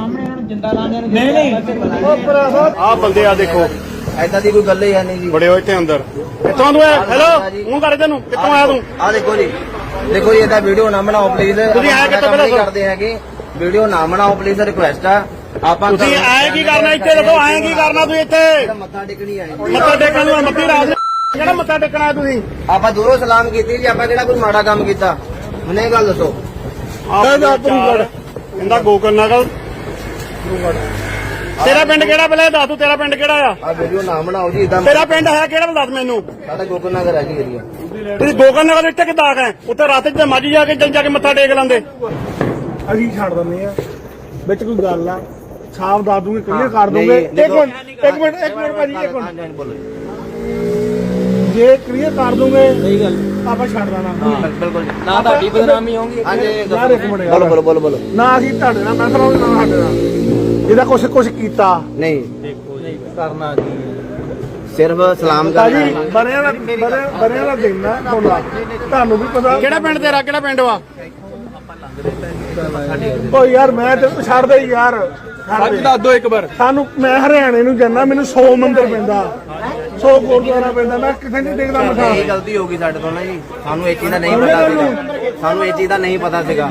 ਨਹੀਂ ਨਹੀਂ। ਆਹ ਬੰਦੇ ਆ ਦੇਖੋ। ਐਦਾਂ ਦੀ ਕੋਈ ਗੱਲ ਹੀ ਹੈ ਨਹੀਂ ਜੀ। ਬੜੇ ਹੋ ਇੱਥੇ ਅੰਦਰ। ਕਿੱਥੋਂ ਤੂੰ ਹੈਲੋ ਮੂੰਹ ਕਰ ਤੈਨੂੰ ਕਿੱਥੋਂ ਆਇਆ ਤੂੰ? ਆ ਦੇਖੋ ਜੀ। ਦੇਖੋ ਜੀ ਇਹਦਾ ਵੀਡੀਓ ਨਾ ਬਣਾਓ ਪਲੀਜ਼ ਤੁਸੀਂ ਆਏ ਕਿੱਥੋਂ ਪਹਿਲਾਂ? ਕਰਦੇ ਹੈਗੇ। ਵੀਡੀਓ ਨਾ ਬਣਾਓ ਪਲੀਜ਼ ਰਿਕੁਐਸਟ ਆ। ਆਪਾਂ ਤੁਸੀਂ ਆਏ ਕੀ ਕਰਨਾ ਇੱਥੇ? ਦੱਸੋ ਆਏ ਕੀ ਕਰਨਾ ਤੁਸੀਂ ਇੱਥੇ? ਮੱਥਾ ਟੇਕਣੀ ਆਏ। ਮੱਥਾ ਟੇਕਣ ਨੂੰ ਮੱਤੀ ਰਾਤ ਕਿਹੜਾ ਮੱਥਾ ਟੇਕਣਾ ਤੁਸੀਂ? ਆਪਾਂ ਦੂਰੋਂ ਸਲਾਮ ਕੀਤੀ ਜੀ ਆਪਾਂ ਕਿਹੜਾ ਕੋਈ ਮਾੜਾ ਕੰਮ ਕੀਤਾ? ਮੈਨੂੰ ਇਹ ਗੱਲ ਦੱਸੋ। ਆਹ ਚਾਰ ਇਹਦਾ ਗੋਕਰਨ ਨਗਲ ਤੇਰਾ ਪਿੰਡ ਕਿਹੜਾ ਪਹਿਲਾਂ ਇਹ ਦੱਸ ਤੂੰ ਤੇਰਾ ਪਿੰਡ ਕਿਹੜਾ ਆ? ਆ ਵੀਡੀਓ ਨਾ ਬਣਾਓ ਜੀ ਇਦਾਂ ਤੇਰਾ ਪਿੰਡ ਹੈ ਕਿਹੜਾ ਦੱਸ ਮੈਨੂੰ? ਸਾਡਾ ਗੋਕਨ ਨਗਰ ਹੈ ਜੀ ਏਰੀਆ ਤੁਸੀਂ ਗੋਕਰਨ ਨਗਲ ਇੱਥੇ ਕਿੱਦਾਂ ਆ ਗਏ? ਉੱਥੇ ਰਾਤ ਚ ਮਾਜੀ ਜਾ ਕੇ ਚੱਲ ਜਾ ਕੇ ਮੱਥਾ ਟੇਕ ਲੈਂਦੇ। ਅਸੀਂ ਛੱਡ ਦਿੰਦੇ ਆ। ਵਿੱਚ ਕੋਈ ਗੱਲ ਆ। ਛਾਪ ਦੱਸ ਦੂੰਗੇ ਕਲੀਅਰ ਕਰ ਦੂੰਗੇ। ਇੱਕ। ਮਿੰਟ ਇੱਕ ਮਿੰਟ ਇੱਕ ਮਿੰਟ ਭਾਜੀ ਇੱਕ ਮਿੰਟ। ਜੇ। ਕਲੀਅਰ ਕਰ ਦੂੰਗੇ ਸਹੀ ਗੱਲ। ਆਪਾਂ ਛੱਡ ਦੇਣਾ। ਬਿਲਕੁਲ ਜੀ। ਨਾ ਤੁਹਾਡੀ ਬਦਨਾਮੀ ਹੋਊਗੀ। ਯਾਰ ਇੱਕ ਮਿੰਟ ਬੋਲੋ ਬੋਲੋ ਬੋਲੋ ਬੋਲੋ ਨਾ ਅਸੀਂ ਤੁਹਾਡੇ ਨਾਲ ਮੈਂ ਕਰਾਉਂਦਾ ਨਾ ਸਾਡੇ ਨਾਲ। ਇਹਦਾ ਕੁਛ ਕੁਛ ਕੀਤਾ। ਨਹੀਂ। ਕਰਨਾ ਕੀ ਸਿਰਫ ਸਲਾਮ ਕਰਨਾ ਬਰਿਆਂ ਦਾ ਬਰਿਆਂ ਦਾ ਦੇਣਾ ਤੁਹਾਡਾ। ਤੁਹਾਨੂੰ ਵੀ ਪਤਾ ਕਿਹੜਾ ਪਿੰਡ ਤੇਰਾ? ਕਿਹੜਾ ਪਿੰਡ ਵਾ? ਓ ਯਾਰ ਮੈਂ ਤੇ ਛੱਡ ਦੇ ਯਾਰ। ਦੇ। ਦੱਸ ਦੋ ਇੱਕ ਵਾਰ। ਸਾਨੂੰ ਮੈਂ ਹਰਿਆਣੇ ਨੂੰ ਜਾਣਾ ਮੈਨੂੰ 100 ਮੰਦਿਰ ਪੈਂਦਾ। 100 ਗੁਰਦੁਆਰਾ ਪੈਂਦਾ ਮੈਂ ਕਿਥੇ ਨਹੀਂ ਦੇਖਦਾ ਮਠਾ ਇਹ ਗਲਤੀ ਹੋ ਗਈ ਸਾਡੇ ਤੋਂ ਨਾ ਜੀ। ਸਾਨੂੰ ਇਹ ਚੀਜ਼ ਦਾ ਨਹੀਂ ਪਤਾ ਸੀਗਾ। ਸਾਨੂੰ ਇਹ ਚੀਜ਼ ਦਾ ਨਹੀਂ ਪਤਾ ਸੀਗਾ।